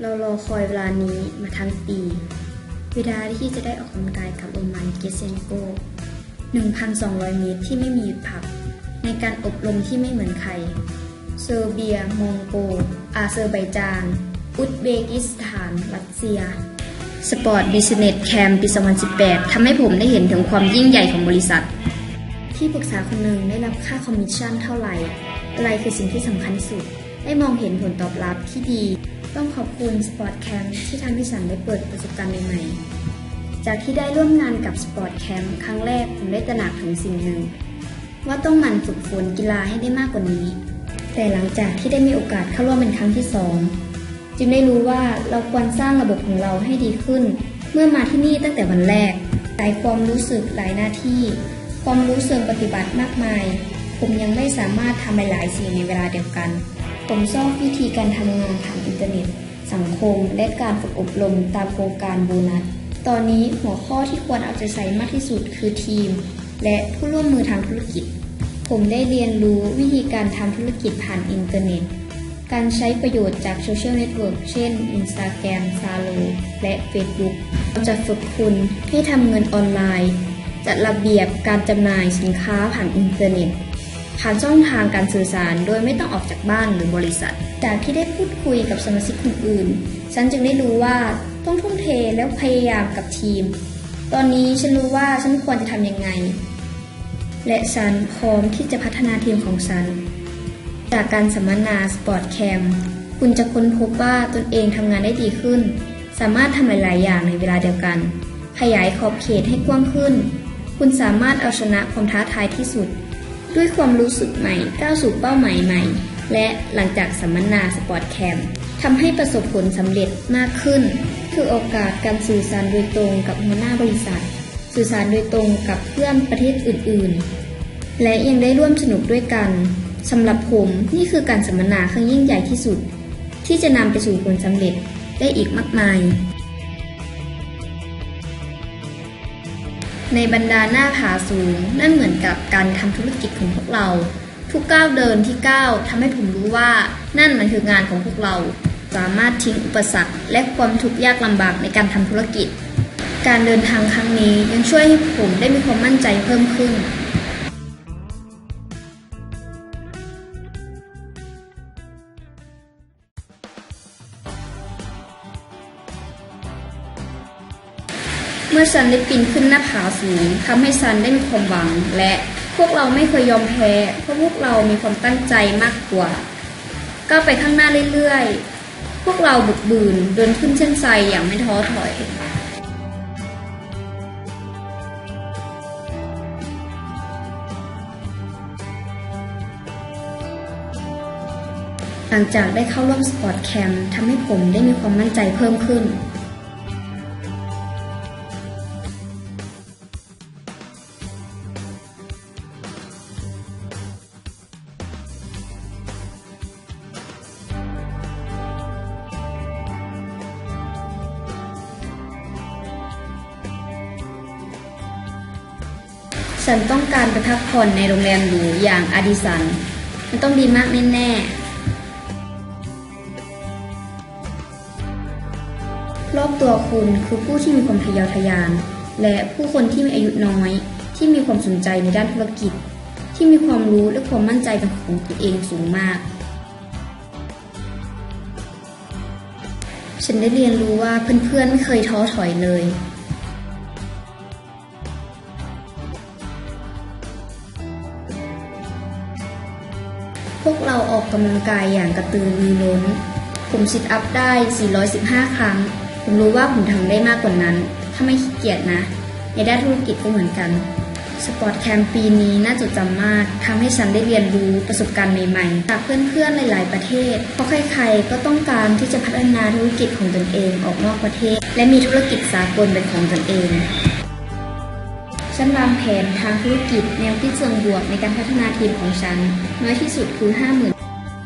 เรารอคอยเวลานี้มาทั้งปีเวลาที่จะได้ออกกำลังกายกับโรมันเกเซนโก 1,200 เมตรที่ไม่มีหยุดพัก ในการอบรมที่ไม่เหมือนใคร เซอร์เบีย มองโก อาเซอร์ไบจาน อุซเบกิสถาน รัสเซีย สปอร์ตบิสเนสแคมปี 2018 ทำให้ผมได้เห็นถึงความยิ่งใหญ่ของบริษัท ที่ปรึกษาคนหนึ่งได้รับค่าคอมมิชชั่นเท่าไหร่ อะไรคือสิ่งที่สำคัญที่สุด ได้มองเห็นผลตอบรับที่ดี ต้องขอบคุณสปอร์ตแคมที่ทำให้ฉันได้เปิดประสบการณ์ใหม่ๆ จากที่ได้ร่วมงานกับสปอร์ตแคมครั้งแรกผมได้ตระหนักถึงสิ่งหนึ่ง ว่าต้องหมั่นฝึกฝนกีฬาให้ได้มากกว่านี้ แต่หลังจากที่ได้มีโอกาสเข้าร่วมเป็นครั้งที่สองจึงได้รู้ว่าเราควรสร้างระบบของเราให้ดีขึ้น เมื่อมาที่นี่ตั้งแต่วันแรกหลายความรู้สึกหลายหน้าที่ ความรู้เชิงปฏิบัติมากมาย ผมยังไม่สามารถทำหลายๆสิ่งในเวลาเดียวกัน ผมชอบวิธีการทำงานทางอินเทอร์เน็ต สังคม และการฝึกอบรมตามโครงการโบนัสตอนนี้หัวข้อที่ควรเอาใจใส่มากที่สุดคือทีม และผู้ร่วมมือทางธุรกิจ ผมได้เรียนรู้วิธีการทำธุรกิจผ่านอินเทอร์เน็ต การใช้ประโยชน์จากโซเชียลเน็ตเวิร์กเช่น Instagram, s a l o และ Facebook เราจะฝึกคุณให้ทำเงินออนไลน์ จัดระเบียบการจำหน่ายสินค้าผ่านอินเทอร์เน็ต ผ่านช่องทางการสื่อสารโดยไม่ต้องออกจากบ้านหรือบริษัท จากที่ได้พูดคุยกับสมาชิกคนอื่น ฉันจึงได้รู้ว่าต้องทุ่มเทและพยายามกับทีม ตอนนี้ฉันรู้ว่าฉันควรจะทำยังไง และฉันพร้อมที่จะพัฒนาทีมของฉัน จากการสัมมนาสปอร์ตแคมคุณจะค้นพบว่าตนเองทำงานได้ดีขึ้น สามารถทำหลาย ๆ อย่างในเวลาเดียวกัน ขยายขอบเขตให้กว้างขึ้น คุณสามารถเอาชนะความท้าทายที่สุด ด้วยความรู้สึกใหม่ก้าวสู่เป้าหมายใหม่ และหลังจากสัมมนาสปอร์ตแคมป์ทำให้ประสบผลสำเร็จมากขึ้น คือโอกาสการสื่อสารโดยตรงกับหัวหน้าบริษัท สื่อสารโดยตรงกับเพื่อนประเทศอื่น ๆ และยังได้ร่วมสนุกด้วยกันสำหรับผมนี่คือการสัมมนาครั้งยิ่งใหญ่ที่สุด ที่จะนำไปสู่ผลสำเร็จได้อีกมากมาย ในบรรดาหน้าผาสูง นั่นเหมือนกับการทำธุรกิจของพวกเรา ทุกก้าวเดินที่ก้าวทำให้ผมรู้ว่า นั่นมันคืองานของพวกเรา สามารถทิ้งอุปสรรค และความทุกข์ยากลำบากในการทำธุรกิจ การเดินทางครั้งนี้ยังช่วยให้ผมได้มีความมั่นใจเพิ่มขึ้น เมื่อซันได้ปีนขึ้นหน้าผาสูงทำให้ซันได้มีความหวัง และพวกเราไม่เคยยอมแพ้เพราะพวกเรามีความตั้งใจมากกว่าก้าวไปข้างหน้าเรื่อยๆ พวกเราบุกบืนเดินขึ้นเส้นชัยอย่างไม่ท้อถอยหลังจากได้เข้าร่วมสปอร์ตแคมป์ทำให้ผมได้มีความมั่นใจเพิ่มขึ้น ฉันต้องการไปพักผ่อนในโรงแรมหรูอย่างอาดิสัน มันต้องดีมากแน่ๆ รอบตัวคุณคือผู้ที่มีความทะเยอทะยาน และผู้คนที่มีอายุน้อย ที่มีความสนใจในด้านธุรกิจ ที่มีความรู้และความมั่นใจเป็นของตัวเองสูงมาก ฉันได้เรียนรู้ว่าเพื่อนๆไม่เคยท้อถอยเลย พวกเราออกกำลังกายอย่างกระตือรือร้น ผมซิทอัพได้ 415 ครั้ง ผมรู้ว่าผมทำได้มากกว่านั้น ถ้าไม่ขี้เกียจนะ ในด้านธุรกิจก็เหมือนกัน สปอร์ตแคมป์ปีนี้น่าจดจำมากทำให้ฉันได้เรียนรู้ประสบการณ์ใหม่ๆ จากเพื่อนๆ หลายๆ ประเทศ เพราะใครๆ ก็ต้องการที่จะพัฒนาธุรกิจของตนเองออกนอกประเทศ และมีธุรกิจสากลเป็นของตนเอง ฉันวางแผนทางธุรกิจแนวคิดเชิงบวกในการพัฒนาทีมของฉัน น้อยที่สุดคือ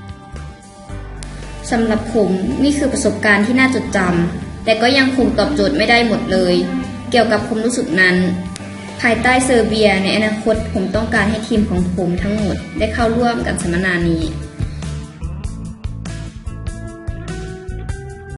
50,000สำหรับผมนี่คือประสบการณ์ที่น่าจดจำแต่ก็ยังคงตอบโจทย์ไม่ได้หมดเลย เกี่ยวกับความรู้สึกนั้น ภายใต้เซอร์เบียในอนาคตผมต้องการให้ทีมของผมทั้งหมดได้เข้าร่วมกับสัมมนานี้